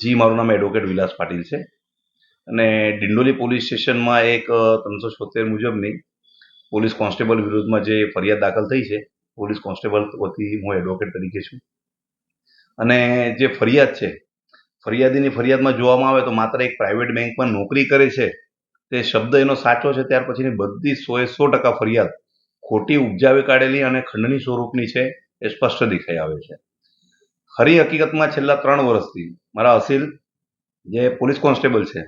જી, મારું નામ એડવોકેટ વિલાસ પાટીલ છે. અને ડિંડોલી પોલીસ સ્ટેશનમાં એક ત્રણસો છોતેર મુજબની પોલીસ કોન્સ્ટેબલ વિરુદ્ધમાં જે ફરિયાદ દાખલ થઈ છે, પોલીસ કોન્સ્ટેબલ વતી હું એડવોકેટ તરીકે છું. અને જે ફરિયાદ છે, ફરિયાદીની ફરિયાદમાં જોવામાં આવે તો માત્ર એક પ્રાઇવેટ બેંકમાં નોકરી કરે છે, તે શબ્દ એનો સાચો છે, ત્યાર પછીની બધી સો એ સો ટકા ફરિયાદ ખોટી ઉપજાવી કાઢેલી અને ખંડની સ્વરૂપની છે, એ સ્પષ્ટ દેખાઈ આવે છે. ખરી હકીકતમાં છેલ્લા ત્રણ વર્ષથી મારા અસીલ જે પોલીસ કોન્સ્ટેબલ છે,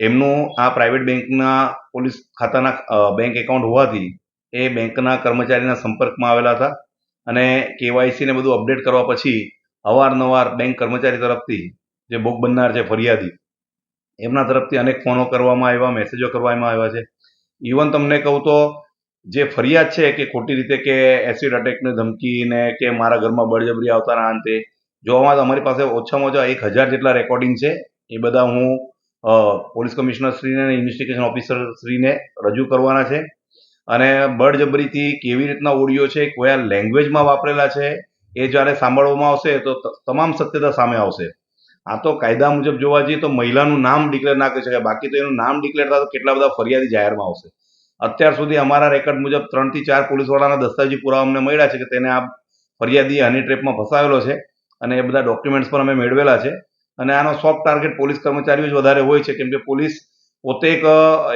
એમનું આ પ્રાઇવેટ બેંકના પોલીસ ખાતાના બેંક એકાઉન્ટ હોવાથી એ બેંકના કર્મચારીના સંપર્કમાં આવેલા હતા અને કેવાયસીને બધું અપડેટ કરવા પછી અવારનવાર બેંક કર્મચારી તરફથી જે ભોગ બનનાર છે ફરિયાદી, એમના તરફથી અનેક ફોનો કરવામાં આવ્યા, મેસેજો કરવામાં આવ્યા છે. ઇવન તમને કહું તો જે ફરિયાદ છે કે ખોટી રીતે કે એસિડ અટેકની ધમકીને કે મારા ઘરમાં બળજબરી આવતાના અંતે જોવામાં તો અમારી પાસે ઓછામાં ઓછા એક હજાર જેટલા રેકોર્ડિંગ છે. એ બધા હું પોલીસ કમિશનર શ્રીને અને ઇન્વેસ્ટિગેશન ઓફિસર શ્રીને રજૂ કરવાના છે. અને બળજબરીથી કેવી રીતના ઓડિયો છે, કયા લેંગ્વેજમાં વાપરેલા છે, એ જ્યારે સાંભળવામાં આવશે તો તમામ સત્યતા સામે આવશે. આ તો કાયદા મુજબ જોવા જઈએ તો મહિલાનું નામ ડિક્લેર ના કરી શકાય. બાકી તો એનું નામ ડિક્લેર થાય તો કેટલા બધા ફરિયાદી જાહેરમાં આવશે. અત્યાર સુધી અમારા રેકોર્ડ મુજબ ત્રણથી ચાર પોલીસવાળાના દસ્તાવેજી પુરાવા અમને મળ્યા છે કે તેને આ ફરિયાદી હની ટ્રેપમાં ફસાવેલો છે. અને એ બધા ડોક્યુમેન્ટ્સ પણ અમે મેળવેલા છે. અને આનો સોફ્ટ ટાર્ગેટ પોલીસ કર્મચારીઓ જ વધારે હોય છે કેમ કે પોલીસ પોતે એક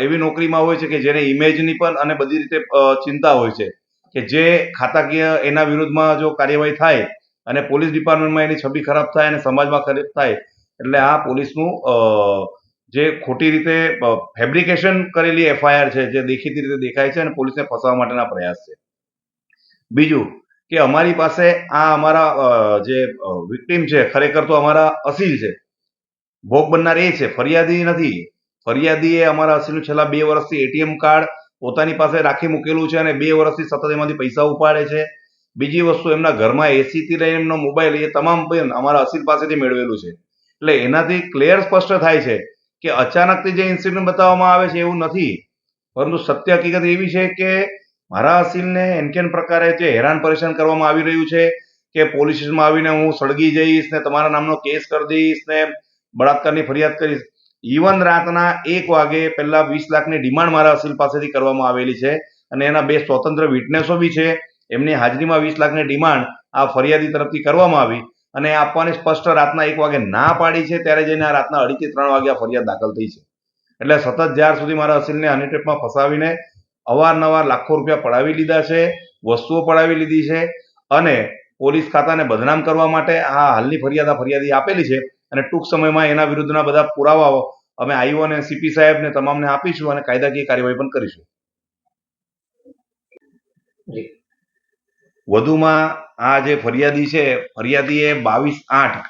એવી નોકરીમાં હોય છે કે જેને ઇમેજની પણ અને બધી રીતે ચિંતા હોય છે કે જે ખાતાકીય એના વિરુદ્ધમાં જો કાર્યવાહી થાય અને પોલીસ ડિપાર્ટમેન્ટમાં એની છબી ખરાબ થાય અને સમાજમાં ખરાબ થાય, એટલે આ પોલીસનું જે ખોટી રીતે ફેબ્રિકેશન કરેલી એફઆઈઆર છે, જે દેખીતી રીતે દેખાય છે અને પોલીસને ફસાવવા માટેના પ્રયાસ છે. બીજું કે અમારી પાસે આ અમારા જે વિક્ટીમ છે, ખરેખર તો અમારા અસીલ છે. ભોગ બનનાર એ છે, ફરિયાદી નથી. ફરિયાદીએ અમારા અસીલનું છેલ્લા બે વર્ષથી એટીએમ કાર્ડ પોતાની પાસે રાખી મૂકેલું છે અને બે વર્ષથી સતત એમાંથી પૈસા ઉપાડે છે. બીજી વસ્તુ, એમના ઘરમાં એસીથી લઈને એમનો મોબાઈલ એ તમામ પણ અમારા અસીલ પાસેથી મેળવેલું છે. એટલે એનાથી ક્લિયર સ્પષ્ટ થાય છે કે અચાનકથી જે ઇન્સિડન્ટ બતાવવામાં આવે છે એવું નથી. પરંતુ સત્ય હકીકત એવી છે કે મારા અસીલને એનકેન પ્રકારે જે હેરાન પરેશાન કરવામાં આવી રહ્યું છે કે પોલીસ સ્ટેશનમાં આવીને હું સળગી જઈશ ને તમારા નામનો કેસ કરી દઈશ ને બળાત્કારની ફરિયાદ કરીશ. ઇવન રાતના એક વાગે પહેલા વીસ લાખની ડિમાન્ડ મારા અસીલ પાસેથી કરવામાં આવેલી છે અને એના બે સ્વતંત્ર વિટનેસો બી છે. એમની હાજરીમાં વીસ લાખની ડિમાન્ડ આ ફરિયાદી તરફથી કરવામાં આવી અને આપવાની સ્પષ્ટ રાતના એક વાગે ના પાડી છે ત્યારે જઈને આ રાતના અઢીથી ત્રણ વાગે આ ફરિયાદ દાખલ થઈ છે. એટલે સતત જ્યાર સુધી મારા અસીલને હની ટ્રેપમાં ફસાવીને અવારનવાર લાખો રૂપિયા પડાવી લીધા છે, વસ્તુઓ પડાવી લીધી છે અને પોલીસ ખાતાને બદનામ કરવા માટે આ હાલની ફરિયાદ ફરિયાદી આપેલી છે અને ટૂંક સમયમાં એના વિરુદ્ધના બધા પુરાવાઓ અમે આઈઓ અને સીપી સાહેબને તમામને આપીશું અને કાયદાકીય કાર્યવાહી પણ કરીશું. વધુમાં આ જે ફરિયાદી છે, ફરિયાદીએ બાવીસ આઠ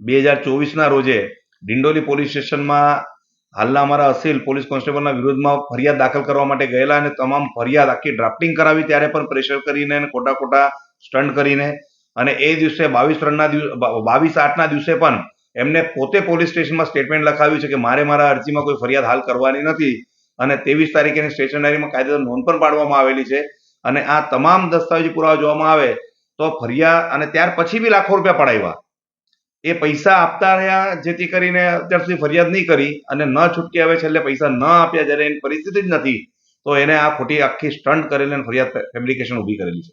બે હજાર ચોવીસના રોજે ડિંડોલી પોલીસ સ્ટેશનમાં હાલના અમારા અસીલ પોલીસ કોન્સ્ટેબલના વિરુદ્ધમાં ફરિયાદ દાખલ કરવા માટે ગયેલા અને તમામ ફરિયાદ આખી ડ્રાફ્ટિંગ કરાવી ત્યારે પણ પ્રેશર કરીને ખોટા ખોટા સ્ટન્ટ કરીને અને એ દિવસે બાવીસ ત્રણના દિવસ બાવીસ આઠના દિવસે પણ એમને પોતે પોલીસ સ્ટેશનમાં સ્ટેટમેન્ટ લખાવ્યું છે કે મારે મારા અરજીમાં કોઈ ફરિયાદ હાલ કરવાની નથી અને ત્રેવીસ તારીખે સ્ટેશનરીમાં કાયદેસર નોંધ પણ પાડવામાં આવેલી છે અને આ તમામ દસ્તાવેજી પુરાવા જોવામાં આવે તો ફરિયાદ અને ત્યાર પછી બી લાખો રૂપિયા પડાવ્યા. એ પૈસા આપતા રહ્યા, જેથી કરીને અત્યાર સુધી ફરિયાદ નહીં કરી અને ન છૂટકી આવે છેલ્લે પૈસા ન આપ્યા, જ્યારે એની પરિસ્થિતિ જ નથી, તો એને આ ખોટી આખી સ્ટન્ટ કરીને ફરિયાદ ફેબ્રિકેશન ઊભી કરેલી છે.